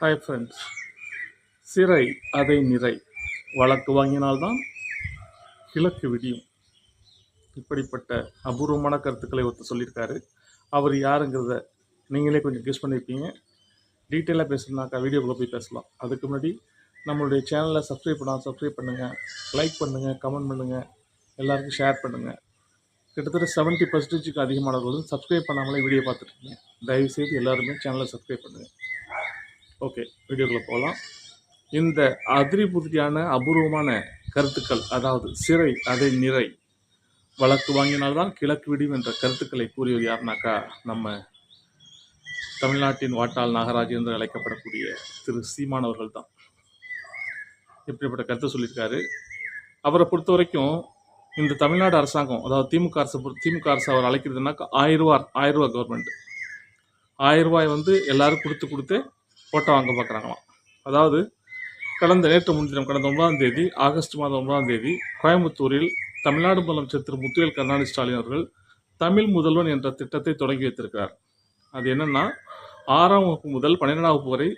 Hi friends சிறை அதை நிறை. வழக்கு வாங்கினால்தான் கிழக்கு விடியும். இப்படிப்பட்ட அபூர்வமான கருத்துக்களை ஒருத்தர் சொல்லியிருக்காரு. அவர் யாருங்கிறத நீங்களே கொஞ்சம் கெஸ் பண்ணியிருப்பீங்க. டீட்டெயிலாக பேசணுனாக்கா வீடியோக்குள்ளே போய் பேசலாம். அதுக்கு முன்னாடி நம்மளுடைய சேனலை சப்ஸ்கிரைப் பண்ணால் சப்ஸ்கிரைப் பண்ணுங்கள் லைக் பண்ணுங்கள் கமெண்ட் பண்ணுங்கள் எல்லாருக்கும் ஷேர் பண்ணுங்கள் கிட்டத்தட்ட செவன்ட்டி பர்சன்டேஜுக்கு அதிகமானவர்கள் சப்ஸ்கிரைப் பண்ணாமலே வீடியோ பார்த்துருக்கீங்க தயவுசெய்து எல்லாருமே சேனலை சப்ஸ்கிரைப் பண்ணுங்கள் ஓகே வீடியோக்குள்ளே போகலாம் இந்த அதிரிபுதியான அபூர்வமான கருத்துக்கள் அதாவது சிறை அதை நிறை வழக்கு வாங்கினால்தான் கிழக்கு விடியும் என்ற கருத்துக்களை கூறியவர் யாருனாக்கா நம்ம தமிழ்நாட்டின் வாட்டாள் நாகராஜ் என்று அழைக்கப்படக்கூடிய திரு சீமானவர்கள் தான் இப்படிப்பட்ட கருத்தை சொல்லியிருக்காரு. அவரை பொறுத்த வரைக்கும் இந்த தமிழ்நாடு அரசாங்கம் அதாவது திமுக அரசு திமுக அரசு அவர் அழைக்கிறதுனாக்கா ஆயிரம் ரூபா ஆயிரம் ரூபா கவர்மெண்ட் ஆயிரம் ரூபாய் வந்து எல்லாரும் கொடுத்து கொடுத்து ஓட்டை வாங்க பார்க்குறாங்களாம். அதாவது கடந்த நேற்று முன்தினம் கடந்த ஒன்பதாம் தேதி ஆகஸ்ட் மாதம் ஒன்பதாம் தேதி கோயம்புத்தூரில் தமிழ்நாடு முதலமைச்சர் திரு. முத்துவேல் கருணாநிதி ஸ்டாலின் அவர்கள் தமிழ் முதல்வன் என்ற திட்டத்தை தொடங்கி வைத்திருக்கிறார். அது என்னென்னா ஆறாம் வகுப்பு முதல் பன்னிரெண்டாம் வகுப்பு வரை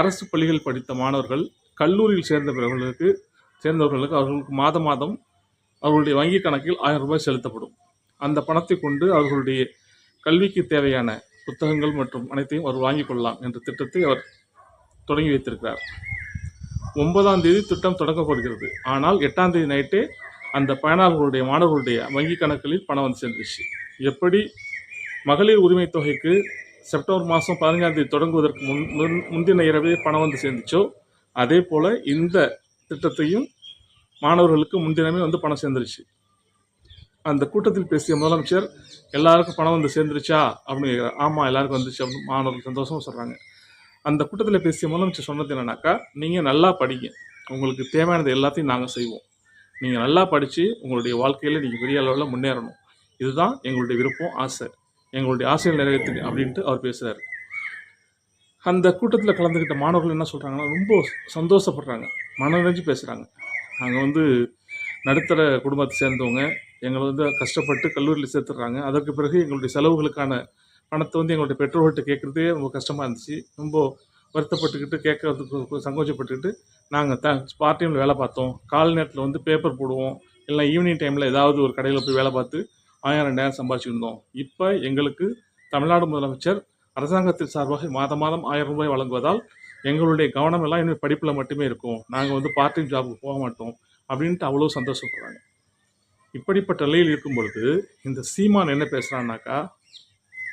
அரசு பள்ளிகள் படித்த மாணவர்கள் கல்லூரியில் சேர்ந்த பிறவர்களுக்கு சேர்ந்தவர்களுக்கு அவர்களுக்கு மாதம் மாதம் அவர்களுடைய வங்கி கணக்கில் ஆயிரம் ரூபாய் செலுத்தப்படும். அந்த பணத்தை கொண்டு அவர்களுடைய கல்விக்கு தேவையான புத்தகங்கள் மற்றும் அனைத்தையும் அவர் வாங்கிக் கொள்ளலாம் என்ற திட்டத்தை அவர் தொடங்கி வைத்திருக்கிறார். ஒன்பதாம் தேதி திட்டம் தொடங்கப்படுகிறது. ஆனால் எட்டாம் தேதி நைட்டே அந்த பயனாளர்களுடைய மாணவர்களுடைய வங்கி கணக்குகளில் பணம் வந்து சேர்ந்துச்சு எப்படி? மகளிர் உரிமை தொகைக்கு செப்டம்பர் மாதம் பதினஞ்சாம் தேதி தொடங்குவதற்கு முன் முன்- முந்தின இரவே பணம் வந்து சேர்ந்துச்சோ? அதே போல் இந்த திட்டத்தையும் மாணவர்களுக்கு முன்தினமே வந்து பணம் சேர்ந்துருச்சு. அந்த கூட்டத்தில் பேசிய முதலமைச்சர் எல்லாருக்கும் பணம் வந்து சேர்ந்துருச்சா? அப்படின்னு கேட்குறாரு ஆமாம் எல்லாருக்கும் வந்துச்சு அப்படின்னு மாணவர்கள் சந்தோஷமும் சொல்கிறாங்க அந்த கூட்டத்தில் பேசிய முதலமைச்சர் சொன்னது என்னன்னாக்கா நீங்கள் நல்லா படிங்க. உங்களுக்கு தேவையானது எல்லாத்தையும் நாங்கள் செய்வோம். நீங்கள் நல்லா படித்து உங்களுடைய வாழ்க்கையில் நீங்கள் பெரிய அளவில் முன்னேறணும். இதுதான் எங்களுடைய விருப்பம் ஆசை. எங்களுடைய ஆசையை நிறைவேற்றுங்க அப்படின்ட்டு அவர் பேசுகிறாரு அந்த கூட்டத்தில் கலந்துக்கிட்ட மாணவர்கள் என்ன சொல்கிறாங்கன்னா ரொம்ப சந்தோஷப்படுறாங்க. மனநிறைஞ்சு பேசுகிறாங்க நாங்கள் வந்து நடுத்தர குடும்பத்தை சேர்ந்தவங்க. எங்களை வந்து கஷ்டப்பட்டு கல்லூரியில் சேர்த்துடுறாங்க அதற்கு பிறகு எங்களுடைய செலவுகளுக்கான பணத்தை வந்து எங்களுடைய பெற்றோர்கள்ட்ட கேட்குறதே ரொம்ப கஷ்டமாக இருந்துச்சு. ரொம்ப வருத்தப்பட்டுக்கிட்டு கேட்கறதுக்கு சங்கோச்சப்பட்டுக்கிட்டு நாங்கள் த பார்ட் டைமில் வேலை பார்த்தோம். கால் நேரத்தில் வந்து பேப்பர் போடுவோம். இல்லை ஈவினிங் டைமில் ஏதாவது ஒரு கடையில் போய் வேலை பார்த்து ஆயிரம் ரெண்டாயிரம் சம்பாதிச்சிருந்தோம் இப்போ எங்களுக்கு தமிழ்நாடு முதலமைச்சர் அரசாங்கத்தின் சார்பாக மாதம் மாதம் ஆயிரம் ரூபாய் வழங்குவதால் எங்களுடைய கவனம் எல்லாம் இன்னும் படிப்பில் மட்டுமே இருக்கும். நாங்கள் வந்து பார்ட் டைம் ஜாபுக்கு போக மாட்டோம். அப்படின்ட்டு அவ்வளோ சந்தோஷப்படுறாங்க. இப்படிப்பட்ட நிலையில் இருக்கும் பொழுது இந்த சீமான் என்ன பேசுகிறான்னாக்கா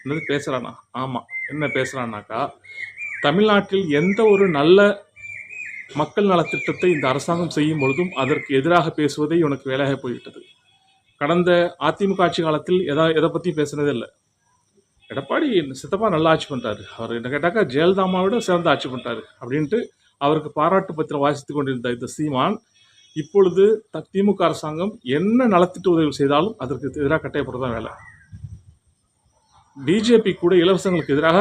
என்னது பேசுகிறானா ஆமாம் என்ன பேசுகிறான்னாக்கா தமிழ்நாட்டில் எந்த ஒரு நல்ல மக்கள் நலத்திட்டத்தை இந்த அரசாங்கம் செய்யும் பொழுதும் அதற்கு எதிராக பேசுவதே இவனுக்கு வேலையாக போய்விட்டது. கடந்த அதிமுக ஆட்சி காலத்தில் எதா எதை பற்றியும் பேசுனதே இல்லை. எடப்பாடி சித்தப்பா நல்லா ஆட்சி பண்ணுறாரு அவர் என்ன கேட்டாக்கா ஜெயலலிதாமாவிட சிறந்த ஆட்சி பண்ணுறாரு அப்படின்ட்டு அவருக்கு பாராட்டு பத்திரம் வாசித்து கொண்டிருந்த இந்த சீமான் இப்பொழுது த திமுக அரசாங்கம் என்ன நலத்திட்ட உதவி செய்தாலும் அதற்கு எதிராக கட்டையப்படுறதான் வேலை. பிஜேபி கூட இலவசங்களுக்கு எதிராக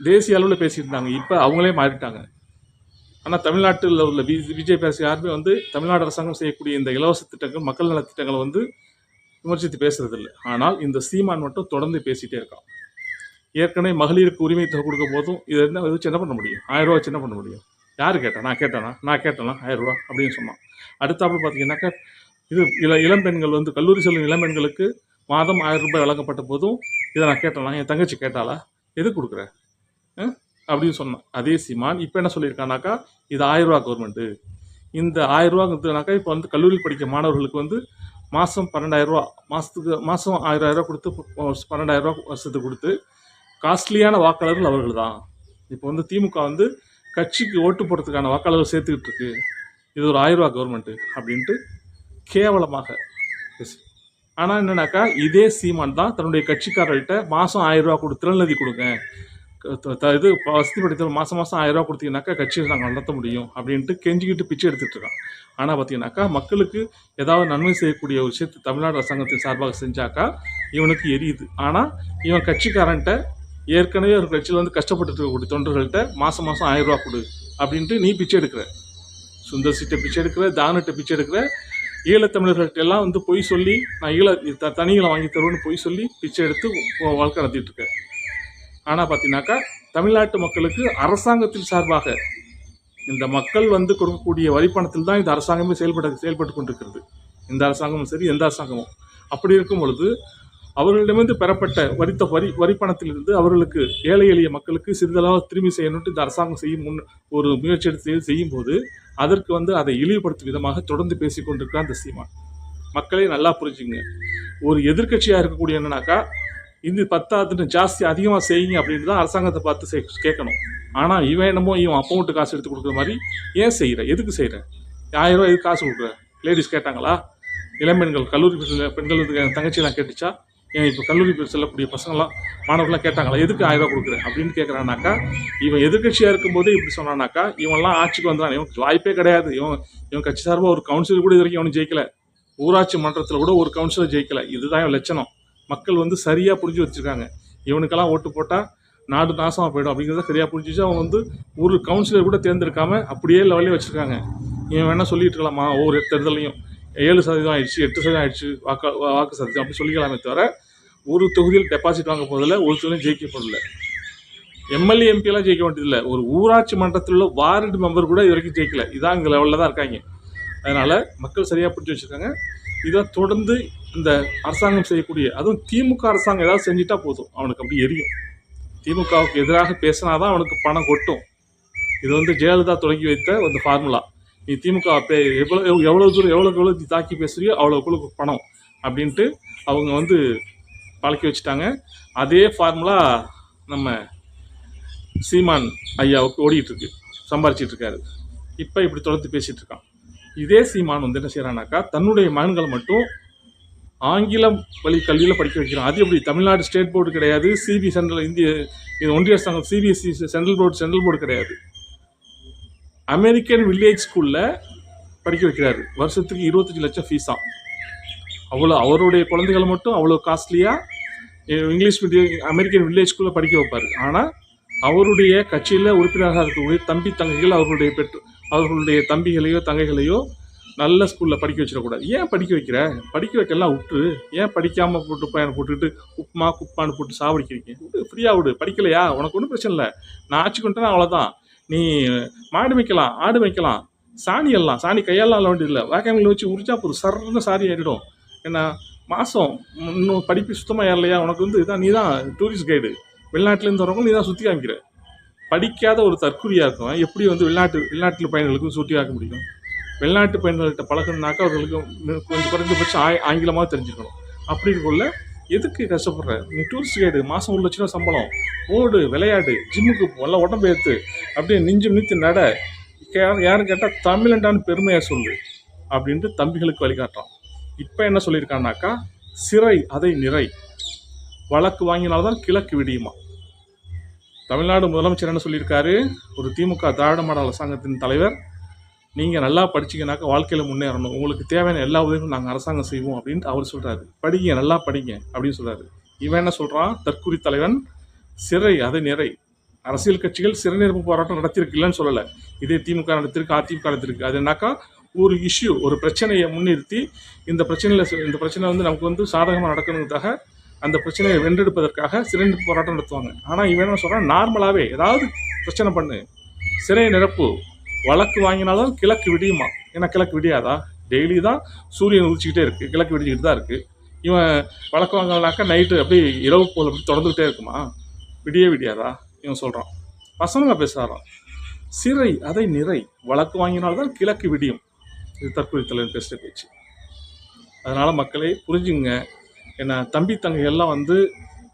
தேசிய அளவில் பேசியிருந்தாங்க. இப்போ அவங்களே மாறிட்டாங்க. ஆனால் தமிழ்நாட்டில் உள்ள பி பிஜேபி அரசு யாருமே வந்து தமிழ்நாடு அரசாங்கம் செய்யக்கூடிய இந்த இலவச திட்டங்கள் மக்கள் நலத் திட்டங்களை வந்து விமர்சித்து பேசுறதில்லை. ஆனால் இந்த சீமான் மட்டும் தொடர்ந்து பேசிகிட்டே இருக்கான். ஏற்கனவே மகளிருக்கு உரிமை தொகை கொடுக்கும் போதும் இதை என்ன வச்சு என்ன பண்ண முடியும்? ஆயிரம் ரூபா வச்சு என்ன பண்ண முடியும்? யார் கேட்டா? நான் கேட்டேனா? நான் கேட்டேனா? ஆயிரம் ரூபா அப்படின்னு சொன்னான். அடுத்தாப்புல பார்த்தீங்கன்னாக்கா இது இள இளம்பெண்கள் வந்து கல்லூரி செல்லும் இளம்பெண்களுக்கு மாதம் ஆயிரம் ரூபாய் வழங்கப்பட்ட போதும் இதை நான் கேட்டேனா? என் தங்கச்சி கேட்டாளா? எது கொடுக்குற? அப்படின்னு சொன்னான். அதே சீமான் இப்போ என்ன சொல்லியிருக்கானாக்கா இது ஆயிரம் ரூபா கவர்மெண்ட்டு இந்த ஆயிரம் ரூபாங்கிறதுனாக்கா இப்போ வந்து கல்லூரியில் படிக்க மாணவர்களுக்கு வந்து மாதம் பன்னெண்டாயிரம் ரூபா மாதத்துக்கு மாதம் ஆயிரம் ரூபா கொடுத்து பன்னெண்டாயிரம் ரூபா வருஷத்துக்கு கொடுத்து காஸ்ட்லியான வாக்காளர்கள் அவர்கள் தான் இப்போ வந்து திமுக வந்து கட்சிக்கு ஓட்டு போடுறதுக்கான வாக்காளர்கள் சேர்த்துக்கிட்டு இருக்கு. இது ஒரு ஆயிரம் கவர்மெண்ட்டு அப்படின்ட்டு கேவலமாக பேசு ஆனால் என்னன்னாக்கா இதே சீமான் தான் தன்னுடைய கட்சிக்காரர்கிட்ட மாதம் ஆயிரரூவா கொடு திறநிதி கொடுங்க. இது வசதி படித்த மாதம் மாதம் ஆயிரம் ரூபா கொடுத்தீங்கன்னாக்கா கட்சியை நாங்கள் நடத்த முடியும் அப்படின்ட்டு கெஞ்சிக்கிட்டு பிச்சை எடுத்துகிட்டு இருக்கான். ஆனால் பார்த்தீங்கன்னாக்கா மக்களுக்கு ஏதாவது நன்மை செய்யக்கூடிய ஒரு விஷயத்தை தமிழ்நாடு அரசாங்கத்தின் சார்பாக செஞ்சாக்கா இவனுக்கு எரியுது. ஆனால் இவன் கட்சிக்காரன்ட்ட ஏற்கனவே ஒரு கட்சியில் வந்து கஷ்டப்பட்டு இருக்கக்கூடிய தொண்டர்கள்ட்ட மாதம் மாதம் ஆயிரம் ரூபா கொடு அப்படின்ட்டு நீ பிச்சை எடுக்கிற. சுந்தர் சீட்டை பிச்சை எடுக்கிற தானுட்ட பிச்சை எடுக்கிற ஈழத்தமிழர்கள்ட்ட எல்லாம் வந்து பொய் சொல்லி நான் ஈழ த- தனிகளை வாங்கி தருவேன்னு பொய் சொல்லி பிச்சை எடுத்து வாழ்க்கை நடத்திட்டு இருக்கேன் ஆனால் பார்த்தீங்கன்னாக்கா தமிழ்நாட்டு மக்களுக்கு அரசாங்கத்தின் சார்பாக இந்த மக்கள் வந்து கொடுக்கக்கூடிய வரிப்பணத்தில் தான் இந்த அரசாங்கமே செயல்பட செயல்பட்டு கொண்டிருக்கிறது. இந்த அரசாங்கமும் சரி எந்த அரசாங்கமும். அப்படி இருக்கும் பொழுது அவர்களிடமிருந்து பெறப்பட்ட வரித்த வரி வரிப்பணத்திலிருந்து அவர்களுக்கு ஏழை எளிய மக்களுக்கு சிறிதளவு திரும்பி செய்யணும்ட்டு இந்த அரசாங்கம் செய்யும் முன் ஒரு முயற்சி எடுத்து செய்யும் போது அதற்கு வந்து அதை இழிவுபடுத்தும் விதமாக தொடர்ந்து பேசிக் கொண்டிருக்கிற அந்த சீமான். மக்களே நல்லா புரிஞ்சுங்க ஒரு எதிர்க்கட்சியாக இருக்கக்கூடிய என்னன்னாக்கா இது பத்தாதுன்னு ஜாஸ்தி அதிகமாக செய்யுங்க அப்படின்னு தான் அரசாங்கத்தை பார்த்து சே கேட்கணும். ஆனால் இவன் என்னமோ இவன் அப்போ காசு எடுத்து கொடுக்குற மாதிரி ஏன் செய்கிற எதுக்கு செய்கிற ஆயிரம் ரூபா எதுக்கு காசு கொடுக்குற? லேடிஸ் கேட்டாங்களா? இளம்பெண்கள் கல்லூரி பெண்கள் பெண்கள் வந்து தங்கச்சியெல்லாம் கேட்டுச்சா? ஏன் இப்போ கல்லூரி செல்லக்கூடிய பசங்களாம் மாணவர்கள்லாம் கேட்டாங்களா எதுக்கு ஆயிரம் ரூபாய் கொடுக்குறேன் அப்படின்னு கேட்குறானாக்கா இவன் எதிர்க்கட்சியாக இருக்கும்போதே இப்படி சொன்னானாக்கா இவன்லாம் ஆட்சிக்கு வந்தான் இவனுக்கு வாய்ப்பே கிடையாது. இவன் இவன் கட்சி சார்பாக ஒரு கவுன்சிலர் கூட இது வரைக்கும் இவனும் ஜெயிக்கல. ஊராட்சி மன்றத்தில் கூட ஒரு கவுன்சிலர் ஜெயிக்கல. இதுதான் இவன் லட்சணம். மக்கள் வந்து சரியாக புரிஞ்சு வச்சுருக்காங்க. இவனுக்கெல்லாம் ஓட்டு போட்டால் நாடு நாசமாக போயிடும். அப்படிங்கிறத சரியாக புரிஞ்சிச்சு. அவன் வந்து ஒரு கவுன்சிலர் கூட தேர்ந்தெடுக்காம அப்படியே லெவலே வச்சுருக்காங்க. இவன் வேணால் சொல்லிட்டு இருக்கலாமா? ஒவ்வொரு தேர்தலையும் ஏழு சதவீதம் ஆயிடுச்சு எட்டு சதவீதம் ஆயிடுச்சு வாக்கு வாக்கு சதவீதம். அப்படி சொல்லிக்கலாமே தவிர ஒரு தொகுதியில் டெபாசிட் வாங்க போதில்லை ஒரு தொகுதியும் ஜெயிக்க போதில்லை எம்எல்ஏ எம்பியெல்லாம் ஜெயிக்க வேண்டியதில்லை. ஒரு ஊராட்சி மன்றத்தில் உள்ள வார்டு மெம்பர் கூட இது வரைக்கும் ஜெயிக்கல. இதான் இங்கே லெவலில் தான் இருக்காங்க. அதனால் மக்கள் சரியாக பிடிச்சி வச்சுருக்காங்க. இதை தொடர்ந்து இந்த அரசாங்கம் செய்யக்கூடிய அதுவும் திமுக அரசாங்கம் ஏதாவது செஞ்சுட்டா போதும். அவனுக்கு அப்படி எரியும். திமுகவுக்கு எதிராக பேசினாதான் அவனுக்கு பணம் கொட்டும். இது வந்து ஜெயலலிதா தொடங்கி வைத்த ஒரு ஃபார்முலா நீ திமுக பே எவ்வளோ எவ்வளோ தூரம் எவ்வளோக்கு எவ்வளோ தாக்கி பேசுறியோ அவ்வளோக்குள்ள பணம். அப்படின்ட்டு அவங்க வந்து பழக்கி வச்சுட்டாங்க. அதே ஃபார்முலா நம்ம சீமான் ஐயாவுக்கு ஓடிட்டு இருக்கு சம்பாரிச்சிட்டு இருக்காரு இப்போ இப்படி தொடர்ந்து பேசிட்டு இருக்கான் இதே சீமான் வந்து என்ன செய்கிறானாக்கா தன்னுடைய மகன்களை மட்டும் ஆங்கிலம் வழி கல்வியில் படிக்க வைக்கிறான். அது எப்படி? தமிழ்நாடு ஸ்டேட் போர்டு கிடையாது. சிபி சென்ட்ரல் இந்திய இது ஒன்றிய அரசாங்கம் CBSE central board central board கிடையாது. அமெரிக்கன் வில்லேஜ் ஸ்கூலில் படிக்க வைக்கிறாரு. வருஷத்துக்கு இருபத்தஞ்சி லட்சம் ஃபீஸாக அவ்வளோ அவருடைய குழந்தைகளை மட்டும் அவ்வளோ காஸ்ட்லியாக இங்கிலீஷ் மீடியம் அமெரிக்கன் வில்லேஜ் ஸ்கூலில் படிக்க வைப்பார். ஆனால் அவருடைய கட்சியில் உறுப்பினராக இருக்கக்கூடிய தம்பி தங்கைகள் அவர்களுடைய பெற்று அவர்களுடைய தம்பிகளையோ தங்கைகளையோ நல்ல ஸ்கூலில் படிக்க வச்சிடக்கூடாது. ஏன் படிக்க வைக்கிற? படிக்க வைக்கலாம் விட்டு ஏன் படிக்காமல் போட்டு பையனை போட்டுக்கிட்டு உப்புமா குப்பான்னு போட்டு சாவடிக்கிறீங்க? விட்டு ஃப்ரீயாக விடு படிக்கலையா? உனக்கு ஒன்றும் பிரச்சனை இல்லை. நான் ஆட்சி கொண்டுட்டேன்னா அவ்வளோதான் நீ மாடு வைக்கலாம் ஆடு வைக்கலாம் சாணி எல்லாம் சாணி கையெல்லாம் வேண்டியதில்லை. வேக்காமில் வச்சு உரிச்சா போதும். சர்ன்னு சாரி ஆகிடும் ஏன்னா மாதம் இன்னும் படிப்பு சுத்தமாக ஏறலையா? உனக்கு வந்து இதான் நீ தான் டூரிஸ்ட் கைடு வெளிநாட்டிலேருந்து வரவங்க நீ தான் சுற்றி காமிக்கிற. படிக்காத ஒரு தற்கொலையாக இருக்கும் எப்படி வந்து வெளிநாட்டு வெளிநாட்டில் பயணிகளுக்கும் சுற்றி காக்க முடியும்? வெளிநாட்டு பயணிகள்கிட்ட பழகணுனாக்கா அவர்களுக்கு கொஞ்சம் குறைஞ்சபட்சம் ஆய் ஆங்கிலமாக தெரிஞ்சுக்கணும் அப்படி எதுக்கு கஷ்டப்படுற? நீ டூரிஸ்ட் கைடு மாதம் ஒரு லட்ச ரூபா சம்பளம். ஓடு விளையாடு ஜிம்முக்கு நல்லா உடம்பு ஏற்று அப்படியே நெஞ்சு நிறுத்தி நட. கே- யாரும் கேட்டால் தமிழண்டான்னு பெருமையாக சொல்லு. அப்படின்ட்டு தம்பிகளுக்கு வழிகாட்டுறான். இப்போ என்ன சொல்லியிருக்கான்னாக்கா சிறை அதை நிறை. வழக்கு வாங்கினால்தான் கிழக்கு விடியுமா. தமிழ்நாடு முதலமைச்சர் என்ன சொல்லியிருக்காரு? ஒரு திமுக திராவிட மாடல் அரசாங்கத்தின் தலைவர் நீங்கள் நல்லா படிச்சீங்கன்னாக்கா வாழ்க்கையில் முன்னேறணும். உங்களுக்கு தேவையான எல்லா உதவியும் நாங்கள் அரசாங்கம் செய்வோம் அப்படின்ட்டு அவர் சொல்கிறாரு படிங்க நல்லா படிங்க அப்படின்னு சொல்கிறாரு இவன் என்ன சொல்கிறான் தற்குறி தலைவன் சிறை அதை நிறை. அரசியல் கட்சிகள் சிறைநிரப்பு போராட்டம் நடத்தியிருக்கு இல்லைன்னு சொல்லலை. இதே திமுக நடத்திருக்கு அதிமுக நடத்திருக்கு அது என்னாக்கா? ஒரு இஷ்யூ ஒரு பிரச்சனையை முன்னிறுத்தி இந்த பிரச்சனையில் இந்த பிரச்சனை வந்து நமக்கு வந்து சாதகமாக நடக்கணுங்கிறதுக்காக அந்த பிரச்சனையை வென்றெடுப்பதற்காக சிறை போராட்டம் நடத்துவாங்க. ஆனால் இவன் என்ன சொல்கிறான் நார்மலாகவே ஏதாவது பிரச்சனை பண்ணு. சிறை நிரப்பு. வழக்கு வாங்கினாலும் கிழக்கு விடியுமா? ஏன்னா கிழக்கு விடியாதா? டெய்லி தான் சூரியன் உதிச்சிக்கிட்டே இருக்குது கிழக்கு விடிஞ்சிக்கிட்டு தான் இருக்குது இவன் வழக்கு வாங்கினாக்கா நைட்டு அப்படியே இரவு போல் அப்படி தொடர்ந்துக்கிட்டே இருக்குமா? விடிய விடியாதா? இவன் சொல்கிறான் பசங்க பேசுகிறான் சிறை அதை நிறை. வழக்கு வாங்கினால்தான் கிழக்கு விடியும். இது தற்கொலை தலைவர் பேசுகிற பேச்சு. அதனால் மக்களே புரிஞ்சுங்க என்ன தம்பி தங்கை எல்லாம் வந்து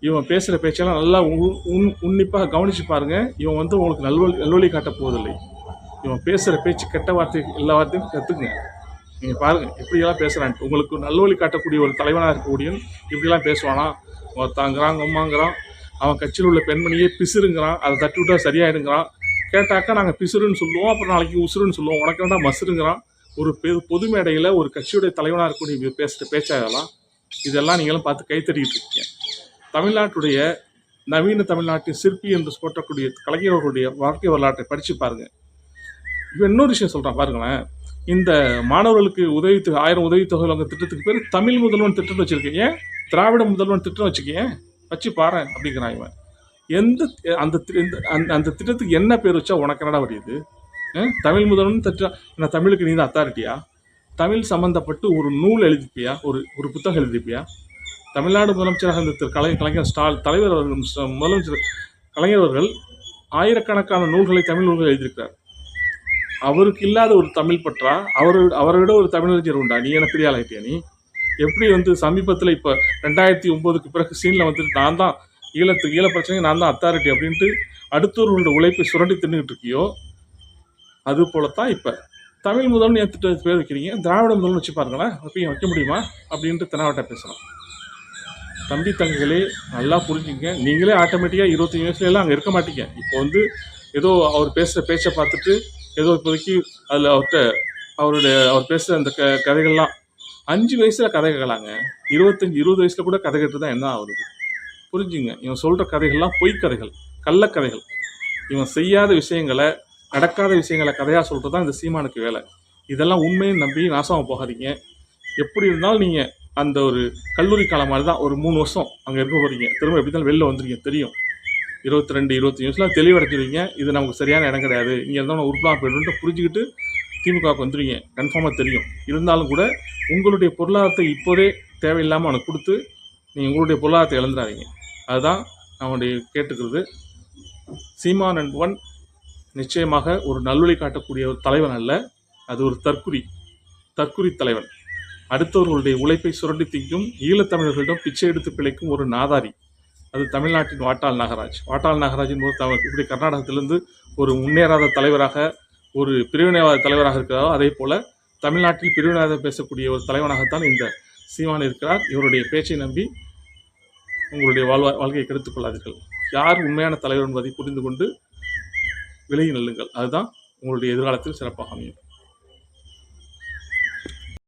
இவன் பேசுகிற பேச்செல்லாம் நல்லா உன் உன் உன்னிப்பாக கவனித்து பாருங்க. இவன் வந்து உங்களுக்கு நல்வழி நல்வழி காட்டப் போவதில்லை. இவன் பேசுகிற பேச்சு கெட்ட வார்த்தை எல்லா வார்த்தையும் கற்றுக்குங்க நீங்கள் பாருங்கள் இப்படியெல்லாம் பேசுகிறான் உங்களுக்கு நல்வழி காட்டக்கூடிய ஒரு தலைவனாக இருக்கக்கூடியும் இப்படிலாம் பேசுவானா? ஒருத்தாங்கிறான் அம்மாங்கிறான். அவன் கட்சியில் உள்ள பெண்மணியே பிசுறுங்கிறான். அதை தட்டி விட்டா சரியாயிடுங்கிறான். கேட்டாக்கா நாங்கள் பிசுறுன்னு சொல்லுவோம். அப்புறம் நாளைக்கு உசுருன்னு சொல்லுவோம். உனக்கு வேண்டாம் மசுருங்கிறான் ஒரு பெரு பொது மேடையில் ஒரு கட்சியுடைய தலைவனாக இருக்கக்கூடிய பேசுகிற பேச்சாகலாம் இதெல்லாம் நீங்களும் பார்த்து கைத்தறிக்கிட்டு இருக்கீங்க. தமிழ்நாட்டுடைய நவீன தமிழ்நாட்டின் சிற்பி என்று போற்றக்கூடிய கலைஞர்களுடைய வாழ்க்கை வரலாற்றை படித்து பாருங்கள் இப்போ இன்னொரு விஷயம் சொல்கிறேன் பாருங்களேன். இந்த மாணவர்களுக்கு உதவி ஆயிரம் உதவித்தொகை வழங்க திட்டத்துக்கு பேர் தமிழ் முதல்வன் திட்டம் வச்சுருக்கீங்க திராவிட முதல்வன் திட்டம் வச்சுக்கீங்க வச்சு பாரு அப்படிங்கிறான் இவன். எந்த அந்த அந்த அந்த திட்டத்துக்கு என்ன பேர் வச்சா உனக்கு என்னடா வருது தமிழ் முதல்வன் தட்டா நான் தமிழுக்கு நீ தான் அத்தாரிட்டியா தமிழ் சம்மந்தப்பட்டு ஒரு நூல் எழுதிப்பியா? ஒரு ஒரு புத்தகம் எழுதிப்பியா? தமிழ்நாடு முதலமைச்சராக இருந்த திரு கலை கலைஞர் ஸ்டால் தலைவர் அவர்கள் முதலமைச்சர் கலைஞர் அவர்கள் ஆயிரக்கணக்கான நூல்களை தமிழ் நூல்கள் எழுதியிருக்கிறார். அவருக்கு இல்லாத ஒரு தமிழ் பற்றா? அவர் அவரை விட ஒரு தமிழறிஞர் உண்டா? நீ என்ன பெரிய ஆளாயிட்டியா நீ? எப்படி வந்து சமீபத்தில் இப்போ ரெண்டாயிரத்தி ஒம்போதுக்கு பிறகு சீனில் வந்துட்டு நான் தான் ஈழத்துக்கு ஈழ பிரச்சனை நான் தான் அத்தாரிட்டி அப்படின்ட்டு அடுத்தவர்களோட உழைப்பை சுரண்டி தின்னுக்கிட்டு இருக்கியோ? அது போலத்தான் இப்போ. தமிழ் முதல்னு ஏற்றுட்டு பேர் வைக்கிறீங்க. திராவிட முதல்னு வச்சு பாருங்களேன். அப்பயும் வைக்க முடியுமா? அப்படின்ட்டு தெனாவட்ட பேசுகிறோம் தம்பி தங்கைகளே நல்லா புரிஞ்சுங்க. நீங்களே ஆட்டோமேட்டிக்காக இருபத்தஞ்சி வயசுல எல்லாம் அங்கே இருக்க மாட்டீங்க. இப்போ வந்து ஏதோ அவர் பேசுகிற பேச்சை பார்த்துட்டு ஏதோ இப்போதைக்கு அதில் அவர்கிட்ட அவருடைய அவர் பேசுகிற அந்த க கதைகள்லாம் அஞ்சு வயசில் கதை கேட்கலாங்க. இருபத்தஞ்சி இருபது வயசில் கூட கதை கேட்டு தான் என்ன ஆகுது? புரிஞ்சுங்க. இவன் சொல்கிற கதைகள்லாம் பொய் கதைகள் கள்ளக்கதைகள். இவன் செய்யாத விஷயங்களை நடக்காத விஷயங்களை கதையாக சொல்கிறது தான் இந்த சீமானுக்கு வேலை. இதெல்லாம் உண்மையை நம்பி நாசமாக போகாதீங்க. எப்படி இருந்தாலும் நீங்கள் அந்த ஒரு கல்லூரி காலம் மாதிரி தான் ஒரு மூணு வருஷம் அங்கே இருக்க போகிறீங்க திரும்ப எப்படி தான் வெளில வந்துருங்க தெரியும். இருபத்தி ரெண்டு இருபத்தஞ்சு வருஷம்லாம் தெளிவடைஞ்சிருவீங்க. இது நமக்கு சரியான இடம் கிடையாது. இங்கே இருந்தாலும் உருப்பலாம் போய்ட்டு புரிஞ்சுக்கிட்டு திமுகவுக்கு வந்துடுவீங்க கன்ஃபார்மாக தெரியும். இருந்தாலும் கூட உங்களுடைய பொருளாதாரத்தை இப்போதே தேவையில்லாமல் அவனுக்கு கொடுத்து நீங்கள் உங்களுடைய பொருளாதாரத்தை இழந்துடாதீங்க. அதுதான் அவனுடைய கேட்டுக்கிறது. சீமான் ஒன் நிச்சயமாக ஒரு நல்வழி காட்டக்கூடிய ஒரு தலைவன் அல்ல அது ஒரு தற்குறி தற்குறி தலைவன். அடுத்தவர்களுடைய உழைப்பை சுரண்டி திங்கும் ஈழத்தமிழர்களிடம் பிச்சை எடுத்து பிழைக்கும் ஒரு நாதாரி. அது தமிழ்நாட்டின் வாட்டாள் நாகராஜ். வாட்டாள் நாகராஜின் போது தமிழ் இப்படி கர்நாடகத்திலிருந்து ஒரு முன்னேறாத தலைவராக ஒரு பிரிவினைவாத தலைவராக இருக்கிறாரோ அதே போல தமிழ்நாட்டில் பிரிவினைவாத பேசக்கூடிய ஒரு தலைவனாகத்தான் இந்த சீமான் இருக்கிறார். இவருடைய பேச்சை நம்பி உங்களுடைய வாழ்வா வாழ்க்கையை கெடுத்துக் கொள்ளாதீர்கள். யார் உண்மையான தலைவர் என்பதை புரிந்து கொண்டு விலகி நெல்லுங்கள். அதுதான் உங்களுடைய எதிர்காலத்தில் சிறப்பாக அமையும்.